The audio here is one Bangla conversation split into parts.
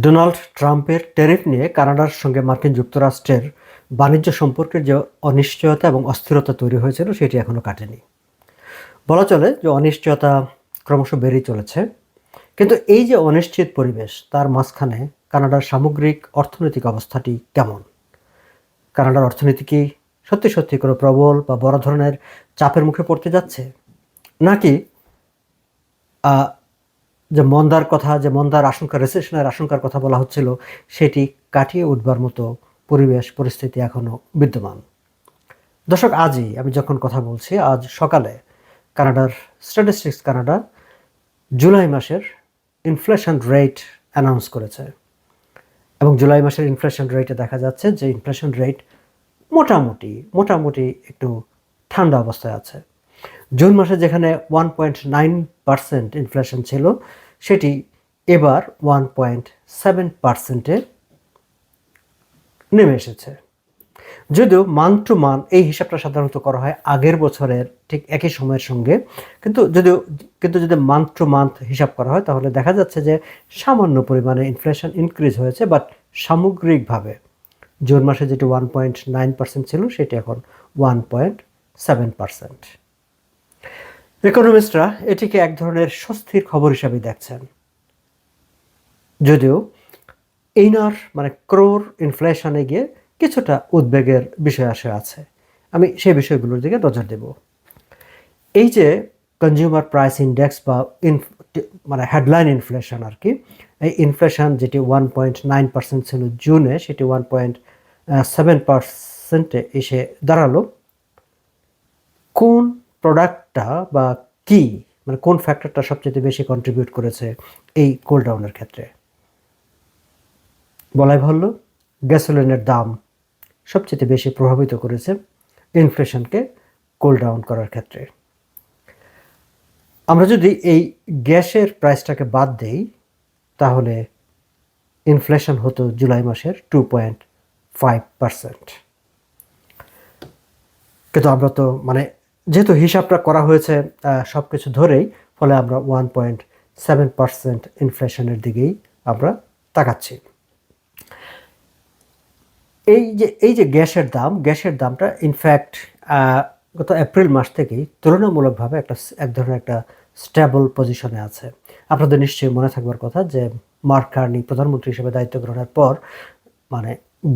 ডোনাল্ড ট্রাম্পের ট্যারিফ নিয়ে কানাডার সঙ্গে মার্কিন যুক্তরাষ্ট্রের বাণিজ্য সম্পর্কের যে অনিশ্চয়তা এবং অস্থিরতা তৈরি হয়েছিল, সেটি এখনও কাটেনি। বলা চলে যে অনিশ্চয়তা ক্রমশ বেড়েই চলেছে। কিন্তু এই যে অনিশ্চিত পরিবেশ, তার মাঝখানে কানাডার সামগ্রিক অর্থনৈতিক অবস্থাটি কেমন? কানাডার অর্থনীতি কি সত্যি সত্যি কোনো প্রবল বা বড় ধরনের চাপের মুখে পড়তে যাচ্ছে? নাকি যে মন্দার কথা, যে মন্দার আশঙ্কা রেসেশনের আশঙ্কার কথা বলা হচ্ছিল, সেটি কাটিয়ে উঠবার মতো পরিবেশ, পরিস্থিতি এখনও বিদ্যমান। দর্শক, আজই আমি যখন কথা বলছি, আজ সকালে কানাডার স্ট্যাটিস্টিক্স কানাডা জুলাই মাসের ইনফ্লেশন রেট অ্যানাউন্স করেছে। এবং জুলাই মাসের ইনফ্লেশন রেটে দেখা যাচ্ছে যে ইনফ্লেশন রেট মোটামুটি মোটামুটি একটু ঠান্ডা অবস্থায় আছে। জুন মাসে যেখানে one point nine percent inflation ছিল, সেটি এবার ওয়ান পয়েন্ট সেভেন পার্সেন্টে নেমে এসেছে। যদিও মান টু মান এই হিসাবটা সাধারণত করা হয় আগের বছরের ঠিক একই সময়ের সঙ্গে, কিন্তু যদিও, কিন্তু যদি মান্থ টু মান্থ হিসাব করা হয়, তাহলে দেখা যাচ্ছে যে সামান্য পরিমাণে ইনফ্লেশন ইনক্রিজ হয়েছে বাট সামগ্রিকভাবে জুন মাসে যেটি ওয়ান পয়েন্ট নাইন পার্সেন্ট ছিল, সেটি এখন ওয়ান পয়েন্ট সেভেন পার্সেন্ট ইকোনমিস্টরা এটিকে এক ধরনের স্বস্তির খবর হিসাবে দেখছেন। যদিও এইনার মানে ক্রোর ইনফ্লেশনে গিয়ে কিছুটা উদ্বেগের বিষয় আসে আছে। আমি সেই বিষয়গুলোর দিকে নজর দেব। এই যে কনজিউমার প্রাইস ইন্ডেক্স বা মানে হেডলাইন ইনফ্লেশন আর কি, এই ইনফ্লেশন যেটি ওয়ান পয়েন্ট নাইন পার্সেন্ট ছিল জুনে, সেটি ওয়ান পয়েন্ট সেভেন পার্সেন্টে এসে দাঁড়াল। কোন প্রোডাক্টটা বা কি মানে কোন ফ্যাক্টরটা সবচেয়ে বেশি কন্ট্রিবিউট করেছে এই কোল ডাউনের ক্ষেত্রে? বলাই ভাল্য গ্যাসোলিনের দাম সবচেয়ে বেশি প্রভাবিত করেছে ইনফ্লেশনকে কোল ডাউন করার ক্ষেত্রে। আমরা যদি এই গ্যাসের প্রাইসটাকে বাদ দেই, তাহলে ইনফ্লেশন হতো জুলাই মাসের টু পয়েন্ট ফাইভ পার্সেন্ট কিন্তু আমরা তো মানে যেহেতু হিসাবটা করা হয়েছে সব কিছু ধরেই, ফলে আমরা ওয়ান পয়েন্ট সেভেন পার্সেন্ট ইনফ্লেশনের দিকেই আমরা তাকাচ্ছি। এই যে এই যে গ্যাসের দাম, গ্যাসের দামটা ইনফ্যাক্ট গত এপ্রিল মাস থেকেই তুলনামূলকভাবে একটা এক ধরনের একটা স্টেবল পজিশনে আছে। আপনাদের নিশ্চয়ই মনে থাকবার কথা যে, মার্ক কার্নি প্রধানমন্ত্রী হিসেবে দায়িত্ব গ্রহণের পর মানে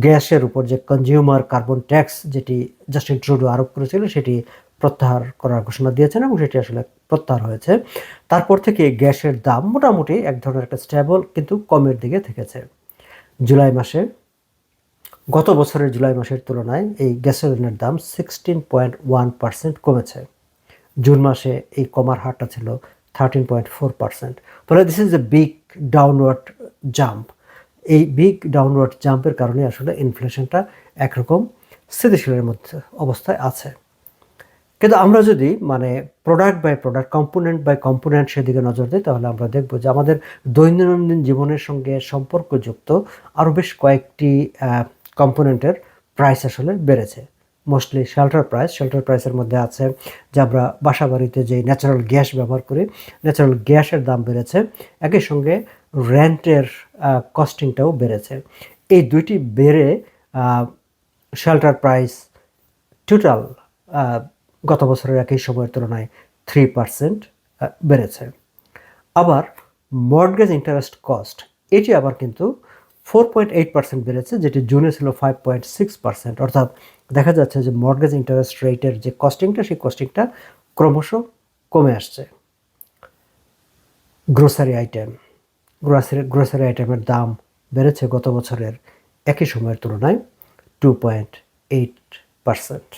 গ্যাসের উপর যে কনজিউমার কার্বন ট্যাক্স যেটি জাস্টিন ট্রুডো আরোপ করেছিল, সেটি প্রত্যাহার করার ঘোষণা দিয়েছেন এবং সেটি আসলে প্রত্যাহার হয়েছে। তারপর থেকে গ্যাসের দাম মোটামুটি এক ধরনের একটা স্টেবল কিন্তু কমের দিকে থেকেছে। জুলাই মাসে, গত বছরের জুলাই মাসের তুলনায় এই গ্যাসোলিনের দাম সিক্সটিন পয়েন্ট ওয়ান পার্সেন্ট কমেছে। জুন মাসে এই কমার হারটা ছিল থার্টিন পয়েন্ট ফোর পার্সেন্ট ফলে this is a big downward jump এই বিগ ডাউনওয়ার্ড জাম্পের কারণে আসলে ইনফ্লেশনটা একরকম স্থিতিশীলের মধ্যে অবস্থায় আছে। কিন্তু আমরা যদি মানে product by product component by component সেদিকে নজর দিই, তাহলে আমরা দেখব যে আমাদের দৈনন্দিন জীবনের সঙ্গে সম্পর্কযুক্ত আরও বেশ কয়েকটি কম্পোনেন্টের প্রাইস আসলে বেড়েছে। মোস্টলি শেল্টার প্রাইস শেল্টার প্রাইসের মধ্যে আছে যে আমরা বাসা বাড়িতে ন্যাচারাল গ্যাস ব্যবহার করি ন্যাচারাল গ্যাসের দাম বেড়েছে। একই সঙ্গে রেন্টের কস্টিংটাও বেড়েছে। এই দুইটি বেড়ে শেল্টার প্রাইস টোটাল গত বছরের একই সময়ের তুলনায় থ্রি পার্সেন্ট বেড়েছে। আবার মর্টগেজ ইন্টারেস্ট কস্ট এটি আবার কিন্তু ফোর পয়েন্ট এইট পার্সেন্ট বেড়েছে, যেটি জুনে ছিল ফাইভ পয়েন্ট সিক্স পার্সেন্ট অর্থাৎ দেখা যাচ্ছে যে মর্টগেজ ইন্টারেস্ট রেটের যে কস্টিংটা সেই কস্টিংটা ক্রমশ কমে আসছে। গ্রোসারি আইটেম গ্রোসারি গ্রোসারি আইটেমের দাম বেড়েছে গত বছরের একই সময়ের তুলনায় টু পয়েন্ট এইট পার্সেন্ট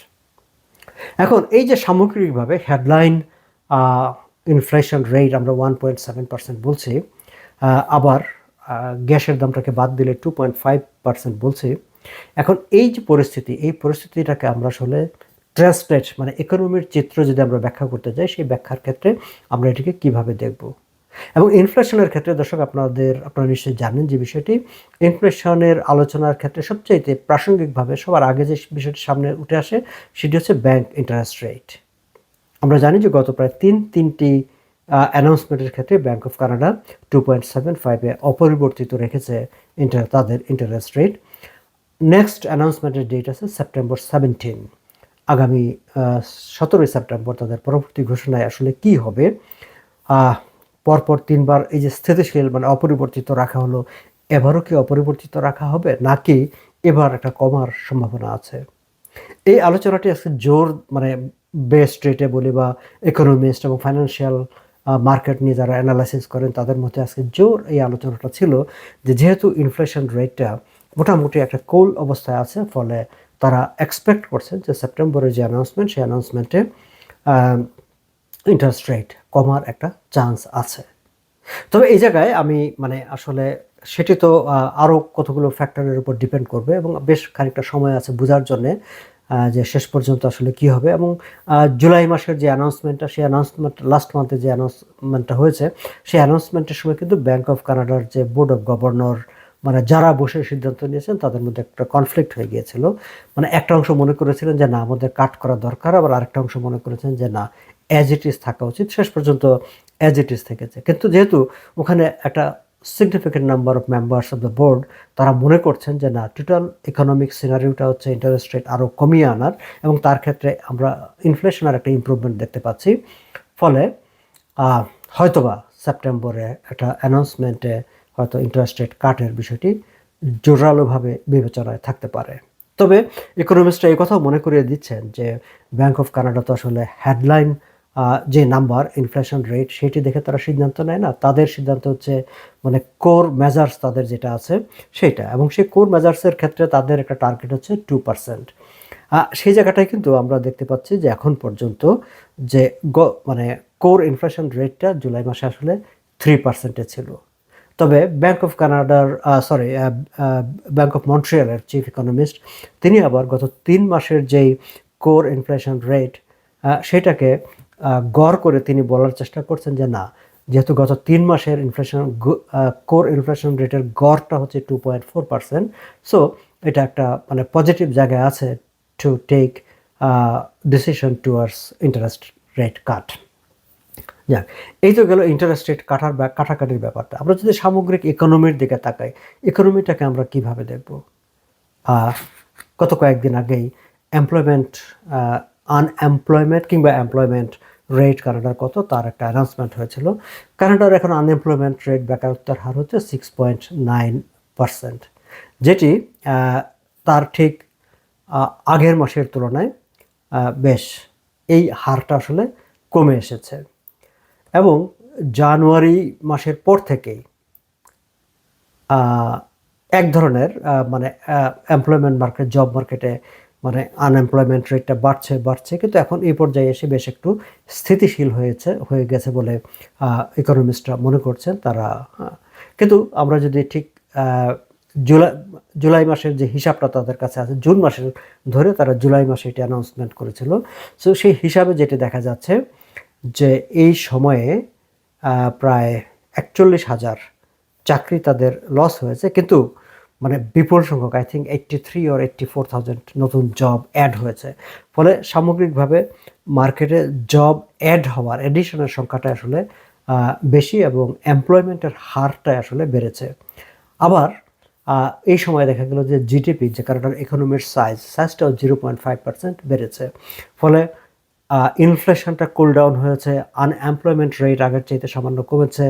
এখন এই যে সামগ্রিকভাবে হেডলাইন ইনফ্লেশন রেট আমরা ওয়ান পয়েন্ট সেভেন পার্সেন্ট বলছি আবার গ্যাসের দামটাকে বাদ দিলে টু পয়েন্ট ফাইভ পার্সেন্ট বলছি, এখন এই যে পরিস্থিতি, এই পরিস্থিতিটাকে আমরা আসলে ট্রান্সলেট মানে ইকোনমির চিত্র যদি আমরা ব্যাখ্যা করতে যাই, সেই ব্যাখ্যার ক্ষেত্রে আমরা এটিকে কীভাবে দেখব? এবং ইনফ্লেশনের ক্ষেত্রে দর্শক আপনাদের, আপনারা নিশ্চয়ই জানেন যে বিষয়টি। ইনফ্লেশনের আলোচনার ক্ষেত্রে সবচাইতে প্রাসঙ্গিকভাবে সবার আগে যে বিষয়টি সামনে উঠে আসে, সেটি হচ্ছে ব্যাংক ইন্টারেস্ট রেট আমরা জানি যে গত প্রায় তিন, তিনটি অ্যানাউন্সমেন্টের ক্ষেত্রে bank of Canada two point seven ফাইভে অপরিবর্তিত রেখেছে ইন্টার তাদের ইন্টারেস্ট রেট নেক্সট অ্যানাউন্সমেন্টের ডেট আছে সেপ্টেম্বর সেভেন্টিন আগামী সতেরোই সেপ্টেম্বর তাদের পরবর্তী ঘোষণায় আসলে কি হবে? পরপর তিনবার এই যে স্থিতিশীল মানে অপরিবর্তিত রাখা হলো, এবারও কি অপরিবর্তিত রাখা হবে? নাকি এবার একটা কমার সম্ভাবনা আছে? এই আলোচনাটি আজকে জোর মানে বেস্ট রেটে বলি বা ইকোনমিস্ট এবং ফাইন্যান্সিয়াল মার্কেট নিয়ে যারা অ্যানালাইসিস করেন, তাদের মধ্যে আজকে জোর এই আলোচনাটা ছিল যে যেহেতু ইনফ্লেশন রেটটা মোটামুটি একটা কোল অবস্থায় আছে, ফলে তারা এক্সপেক্ট করছেন যে সেপ্টেম্বরের যে অ্যানাউন্সমেন্ট সেই অ্যানাউন্সমেন্টে ইন্টারেস্ট রেট কমার একটা চান্স আছে। তবে এই জায়গায় আমি মানে আসলে সেটি তো আরও কতগুলো ফ্যাক্টরের উপর ডিপেন্ড করবে এবং বেশ খানিকটা সময় আছে বোঝার জন্যে যে শেষ পর্যন্ত আসলে কি হবে এবং জুলাই মাসের যে অ্যানাউন্সমেন্টটা সেই অ্যানাউন্সমেন্ট লাস্ট মান্থে যে অ্যানাউন্সমেন্টটা হয়েছে, সেই অ্যানাউন্সমেন্টের সময় কিন্তু ব্যাংক অফ কানাডার যে বোর্ড অফ গভর্নর মানে যারা বসে সিদ্ধান্ত নিয়েছেন, তাদের মধ্যে একটা কনফ্লিক্ট হয়ে গিয়েছিল। মানে একটা অংশ মনে করেছিলেন যে, না, আমাদের কাট করা দরকার। আবার আরেকটা অংশ মনে করেছেন যে, না অ্যাজ ইট ইজ থাকা উচিত। শেষ পর্যন্ত অ্যাজ ইট ইজ থেকেছে। কিন্তু যেহেতু ওখানে একটা significant number of members of the board তারা মনে করছেন যে, না টোটাল ইকোনমিক সিনারিওটা হচ্ছে ইন্টারেস্ট রেট আরও কমিয়ে আনার এবং তার ক্ষেত্রে আমরা ইনফ্লেশনের একটা ইমপ্রুভমেন্ট দেখতে পাচ্ছি। ফলে হয়তোবা সেপ্টেম্বরে একটা অ্যানাউন্সমেন্টে হয়তো ইন্টারেস্ট রেট কাটের বিষয়টি জোরালোভাবে বিবেচনায় থাকতে পারে। তবে ইকোনমিস্টরা এই কথাও মনে করিয়ে দিচ্ছেন যে ব্যাংক অফ কানাডা তো আসলে হেডলাইন যে নাম্বার ইনফ্লেশন রেট সেটি দেখে তারা সিদ্ধান্ত নেয় না। তাদের সিদ্ধান্ত হচ্ছে মানে কোর মেজার্স তাদের যেটা আছে সেটা এবং সেই কোর মেজার্সের ক্ষেত্রে তাদের একটা টার্গেট হচ্ছে টু পার্সেন্ট সেই জায়গাটায় কিন্তু আমরা দেখতে পাচ্ছি যে এখন পর্যন্ত যে মানে কোর ইনফ্লেশন রেটটা জুলাই মাসে আসলে থ্রি পার্সেন্টে ছিল। তবে ব্যাংক অফ কানাডার সরি ব্যাংক অফ মন্ট্রিয়ালের চিফ ইকোনমিস্ট তিনি আবার গত তিন মাসের যেই কোর ইনফ্লেশন রেট সেটাকে গড় করে তিনি বলার চেষ্টা করছেন যে না, যেহেতু গত তিন মাসের ইনফ্লেশন কোর ইনফ্লেশন রেটের গড়টা হচ্ছে two point four percent so এটা একটা মানে পজিটিভ জায়গায় আছে to take decision towards interest rate cut যাক, এই তো গেল ইন্টারেস্ট রেট কাটার ব্যা- কাটাকাটির ব্যাপারটা। আমরা যদি সামগ্রিক ইকোনমির দিকে তাকাই ইকোনমিটাকে আমরা কীভাবে দেখব? গত কয়েকদিন আগেই এমপ্লয়মেন্ট আনএমপ্লয়মেন্ট কিংবা এমপ্লয়মেন্ট রেট কানাডার কত, তার একটা অ্যানাউন্সমেন্ট হয়েছিল। কানাডার এখন আনএমপ্লয়মেন্ট রেট বেকারত্বের হার হচ্ছে সিক্স পয়েন্ট নাইন পার্সেন্ট যেটি তার ঠিক আগের মাসের তুলনায় বেশ, এই হারটা আসলে কমে এসেছে। এবং জানুয়ারি মাসের পর থেকেই এক ধরনের মানে এমপ্লয়মেন্ট মার্কেট জব মার্কেটে মানে আনএমপ্লয়মেন্ট রেটটা বাড়ছে বাড়ছে। কিন্তু এখন এই পর্যায়ে এসে বেশ একটু স্থিতিশীল হয়েছে, হয়ে গেছে বলে ইকোনমিস্টরা মনে করছেন, তারা কিন্তু আমরা যদি ঠিক জুলাই জুলাই মাসের যে হিসাবটা তাদের কাছে আছে, জুন মাসের ধরে তারা জুলাই মাসে এটি অ্যানাউন্সমেন্ট করেছিল। সো সেই হিসাবে যেটি দেখা যাচ্ছে যে এই সময়ে প্রায় একচল্লিশ হাজার চাকরি তাদের লস হয়েছে। কিন্তু মানে বিপুল সংখ্যক I think eighty three or eighty four thousand নতুন জব অ্যাড হয়েছে। ফলে সামগ্রিকভাবে মার্কেটে জব অ্যাড হওয়ার এডিশনের সংখ্যাটা আসলে বেশি এবং এমপ্লয়মেন্টের হারটা আসলে বেড়েছে। আবার এই সময় দেখা গেল যে জিডিপি যে কারণটার ইকোনমির সাইজ সাইজটাও জিরো পয়েন্ট ফাইভ পার্সেন্ট বেড়েছে। ফলে ইনফ্লেশনটা কুল ডাউন হয়েছে আনএমপ্লয়মেন্ট রেট আগের চাইতে সামান্য কমেছে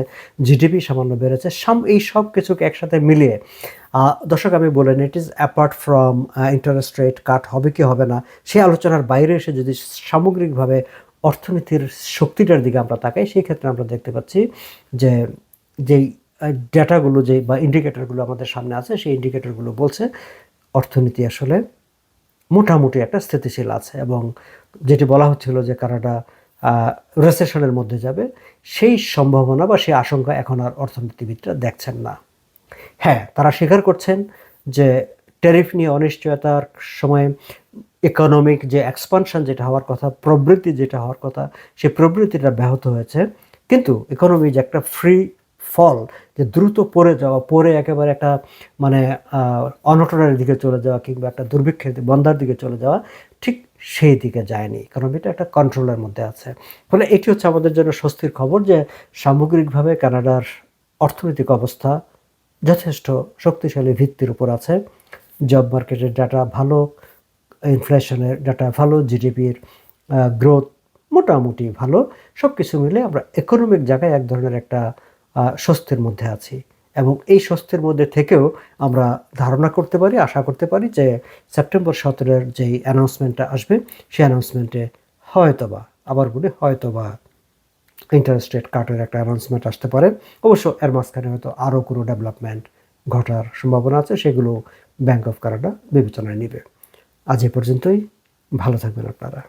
জিডিপি সামান্য বেড়েছে, সাম, এই সব কিছুকে একসাথে মিলিয়ে দর্শক আমি বলেন it is apart from interest rate cut হবে কি হবে না সেই আলোচনার বাইরে এসে যদি সামগ্রিকভাবে অর্থনীতির শক্তিটার দিকে আমরা তাকাই, সেই ক্ষেত্রে আমরা দেখতে পাচ্ছি যে যেই ডেটাগুলো যে, বা ইন্ডিকেটরগুলো আমাদের সামনে আছে, সেই ইন্ডিকেটরগুলো বলছে, অর্থনীতি আসলে মোটামুটি একটা স্থিতিশীল আছে এবং যেটি বলা হচ্ছিল যে কানাডা রেসেশনের মধ্যে যাবে, সেই সম্ভাবনা বা সেই আশঙ্কা এখন আর অর্থনীতিবিদরা দেখছেন না। হ্যাঁ তারা স্বীকার করছেন যে ট্যারিফ নিয়ে অনিশ্চয়তার সময় ইকোনমিক যে এক্সপানশন যেটা হওয়ার কথা, প্রবৃত্তি যেটা হওয়ার কথা, সেই প্রবৃত্তিটা ব্যাহত হয়েছে। কিন্তু ইকোনমি যে একটা ফ্রি ফল যে দ্রুত পড়ে যাওয়া, পড়ে একেবারে একটা মানে অনটনের দিকে চলে যাওয়া কিংবা একটা দুর্ভিক্ষের বন্যার দিকে চলে যাওয়া ঠিক সেই দিকে যায়নি। কারণ এটা একটা কন্ট্রোলের মধ্যে আছে। ফলে এটি হচ্ছে আমাদের জন্য স্বস্তির খবর যে সামগ্রিকভাবে কানাডার অর্থনৈতিক অবস্থা যথেষ্ট শক্তিশালী ভিত্তির উপর আছে। জব মার্কেটের ডাটা ভালো ইনফ্লেশনের ডাটা ভালো জিডিপির গ্রোথ মোটামুটি ভালো। সব কিছু মিলে আমরা ইকোনমিক জায়গায় এক ধরনের একটা স্বস্তির মধ্যে আছি। এবং এই স্বস্তির মধ্যে থেকেও আমরা ধারণা করতে পারি, আশা করতে পারি যে সেপ্টেম্বর সতেরোর যেই অ্যানাউন্সমেন্টটা আসবে, সেই অ্যানাউন্সমেন্টে হয়তোবা, আবার বলি হয়তোবা ইন্টারেস্ট রেট কাটের একটা অ্যানাউন্সমেন্ট আসতে পারে। অবশ্য এর মাঝখানে হয়তো আরও কোনো ডেভেলপমেন্ট ঘটার সম্ভাবনা আছে, সেগুলো ব্যাংক অফ কানাডা বিবেচনায় নেবে। আজ এ পর্যন্তই, ভালো থাকবেন আপনারা।